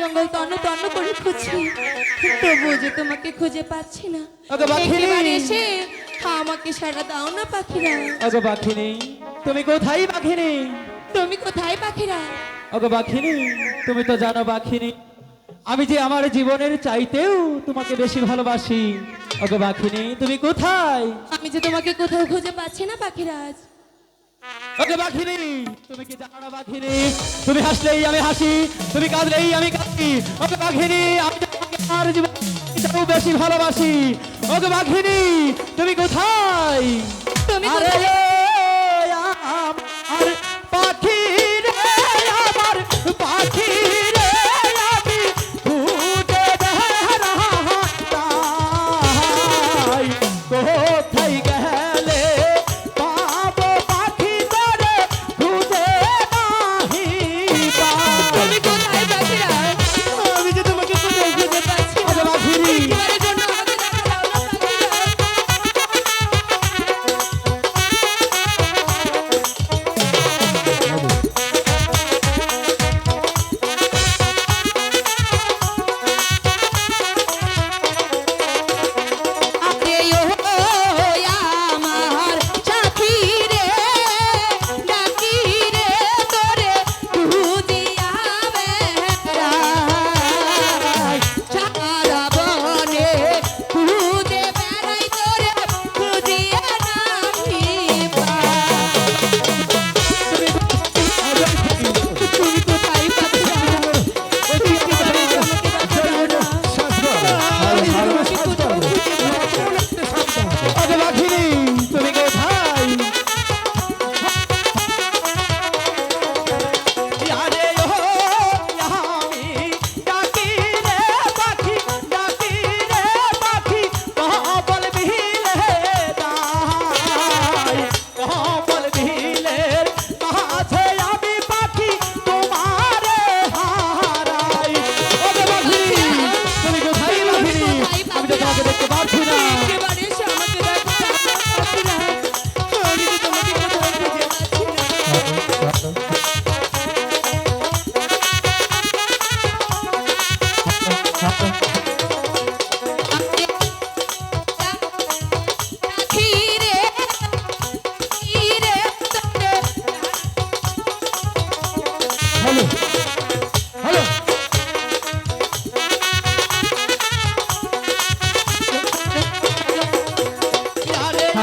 জঙ্গল তন্ন তন্ন করে খুঁজছি। তবু যে তোমাকে খুঁজে পাচ্ছি না। আচ্ছা, এসে আমাকে সারা দাও না পাখিরা। ওগো পাখিনি। তুমি কোথায় পাখিনি? তুমি কোথায় পাখিরা? ওগো পাখিনি। তুমি তো জানো পাখিনি। আমি যে আমার জীবনের চাইতেও তোমাকে বেশি ভালোবাসি। ওগো পাখিনি তুমি কোথায়? আমি যে তোমাকে কোথাও খুঁজে পাচ্ছি না পাখিরাজ। ওকে বাখিনি তুমি কি জানো না বাখিনি তুমি হাসলেই আমি হাসি তুমি কাঁদলেই আমি কাঁদি। ওকে বাখিনি আমি আর জীবন বেশি ভালোবাসি। ওকে বাখিনি তুমি কোথায়? তুমি আরে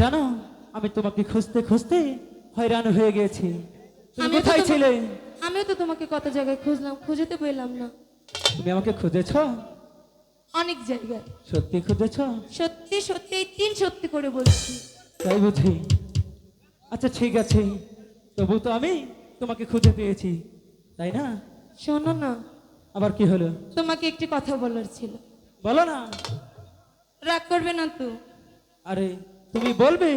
জানো আমি তোমাকে খুঁজতে খুঁজতে হয়রান হয়ে গেছি তুমি কোথায় ছিলে? আমিও তো তোমাকে কত জায়গায় খুঁজলাম খুঁজতে পেলাম না। তুমি আমাকে খুঁজেছো? অনেক জায়গায়। সত্যি খুঁজেছো? সত্যি সত্যি তিন সত্যি করে বলছি। তাই বুঝি। আচ্ছা ঠিক আছে। তবু তো আমি তোমাকে খুঁজে পেয়েছি তাই না? শোনো না। আবার কি হলো? তোমাকে একটি কথা বলার ছিল। বলো না। রাগ করবে না তো? আরে তুমি বলবে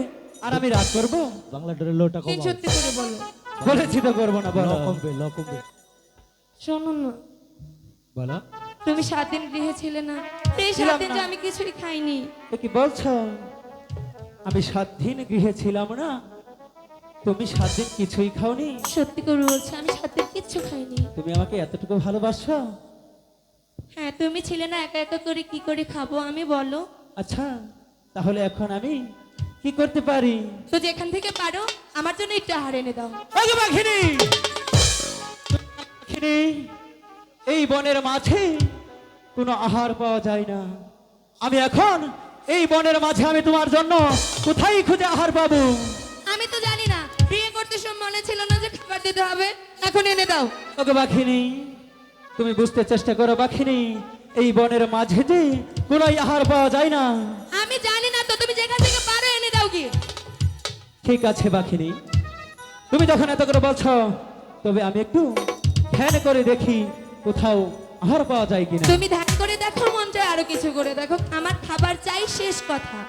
আর আমি রাগ করব? বাংলা ডোরে লোটা কমাও সত্যি করে বলো। বলেছি তো করব না বলো। কমবে ল কমবে। শোনো না বলো। তুমি সাত দিন গৃহে ছিলে না। এই সাত দিন যে আমি কিছুই খাইনি। কি বলছো? আমি সাত দিন গৃহে ছিলাম না। তুমি সাত দিন কিছুই খাওনি। সত্যি করে বলছি আমি সাত দিন কিচ্ছু খাইনি। তুমি আমাকে এতটুকু ভালোবাসো? হ্যাঁ তুমি ছিলে না একা একা করে কি করে খাব? আমি বলো। আচ্ছা তাহলে এখন আমি কি করতে পারি? তো যেখান থেকে পারো আমার জন্য একটু আহার এনে দাও। ওগো বাঘিনী! বাঘিনী এই বনের মাঝে কোনো আহার পাওয়া যায় না। আমি এখন এই বনের মাঝে আমি তোমার জন্য কোথায় খুঁজে আহার পাবো? আমি তো জানি না। বিয়ে করতে সব মনে ছিল না যে খাবার দিতে হবে। এখন এনে দাও। ওগো বাঘিনী তুমি বুঝতে চেষ্টা করো বাঘিনী এই বনের মাঝে যে কোনো আহার পাওয়া যায় না। আমি জানি না তো তুমি যেখান ঠিক আছে বাঘিনী। তুমি যখন এত করে বলছো তবে আমি একটু ধ্যান করে দেখি কোথাও আহার পাওয়া যায় কিনা। তুমি ধ্যান করে দেখো মন চায় আরও কিছু করে দেখো। আমার খাবার চাই শেষ কথা।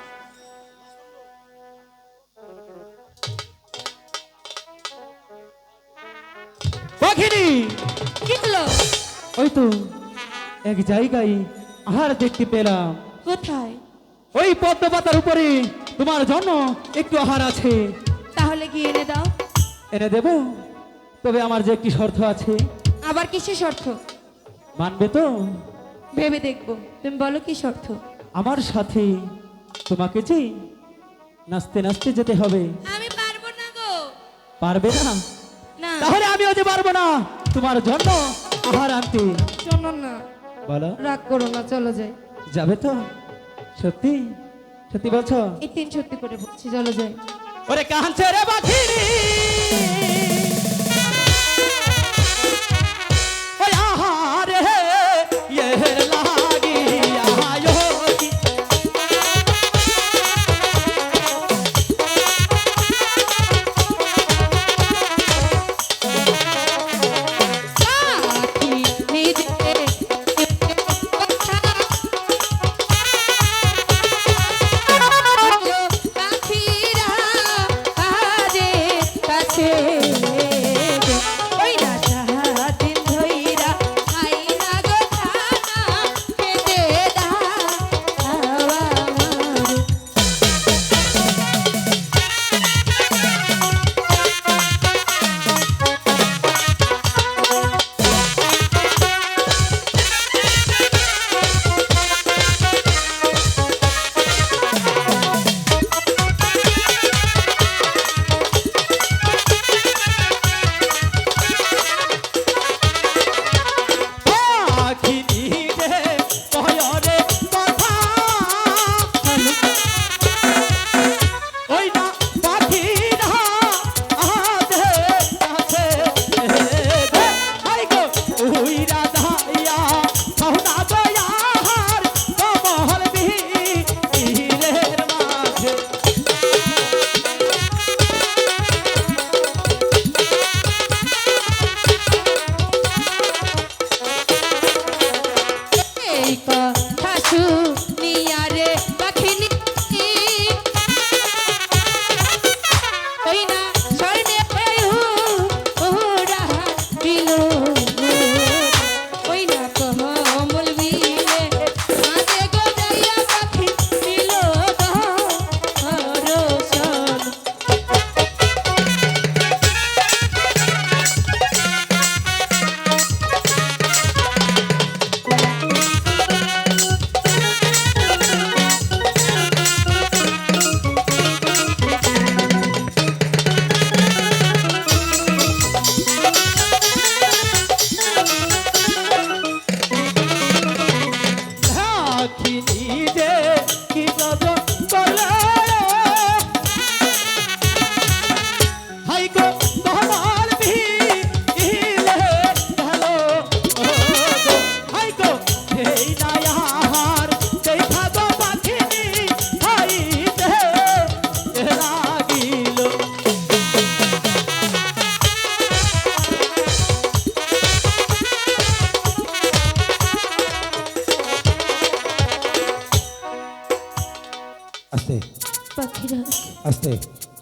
বাঘিনী! ওই তো এক জায়গায় আহার দেখতে পেলাম। কোথায়? ওই পদ্ম পাতার উপরে তোমার জন্য একটু আহার আছে। তাহলে কি এনে দাও? এনে দেব? তবে আমার যে একটি শর্ত আছে। আবার কিসের শর্ত? মানবে তো? ভেবে দেখব। তুমি বলো কি শর্ত? আমার সাথে তোমাকে যে নাচতে নাচতে যেতে হবে। আমি পারব না গো। পারবে না? না। তাহলে আমিও যে পারব না? তোমার জন্য আহার আনতে। শোনো না। বলো। রাগ করো না চলো যাই। যাবে তো? সত্যি? সত্যি বলছো? এই তিন সত্যি করে বলছি চলো যাই। ওরে কাঁচের বাঘিনী।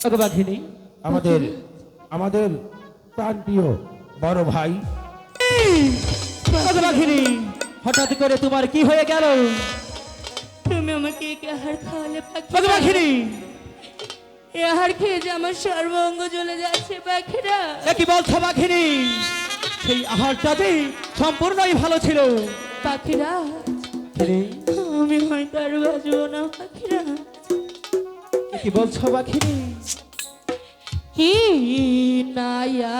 ওকে বাঘিনী আমাদের আমাদের প্রাণপ্রিয় বড় ভাই। ওকে হঠাৎ করে তোমার কি হয়ে গেল? তুমি আমাকে একে আহার খাওয়ালে ওকে পাখিরা এ আহার খেয়ে যে আমার সর্বঙ্গ জ্বলে যাচ্ছে পাখিরা। এ কি বলছো বাঘিনী সেই আহারটাতে সম্পূর্ণই ভালো ছিল। পাখিরা আমি হয়তো আর বাঁচবো না পাখিরা। কি বলছো বাখিনি কি নায়া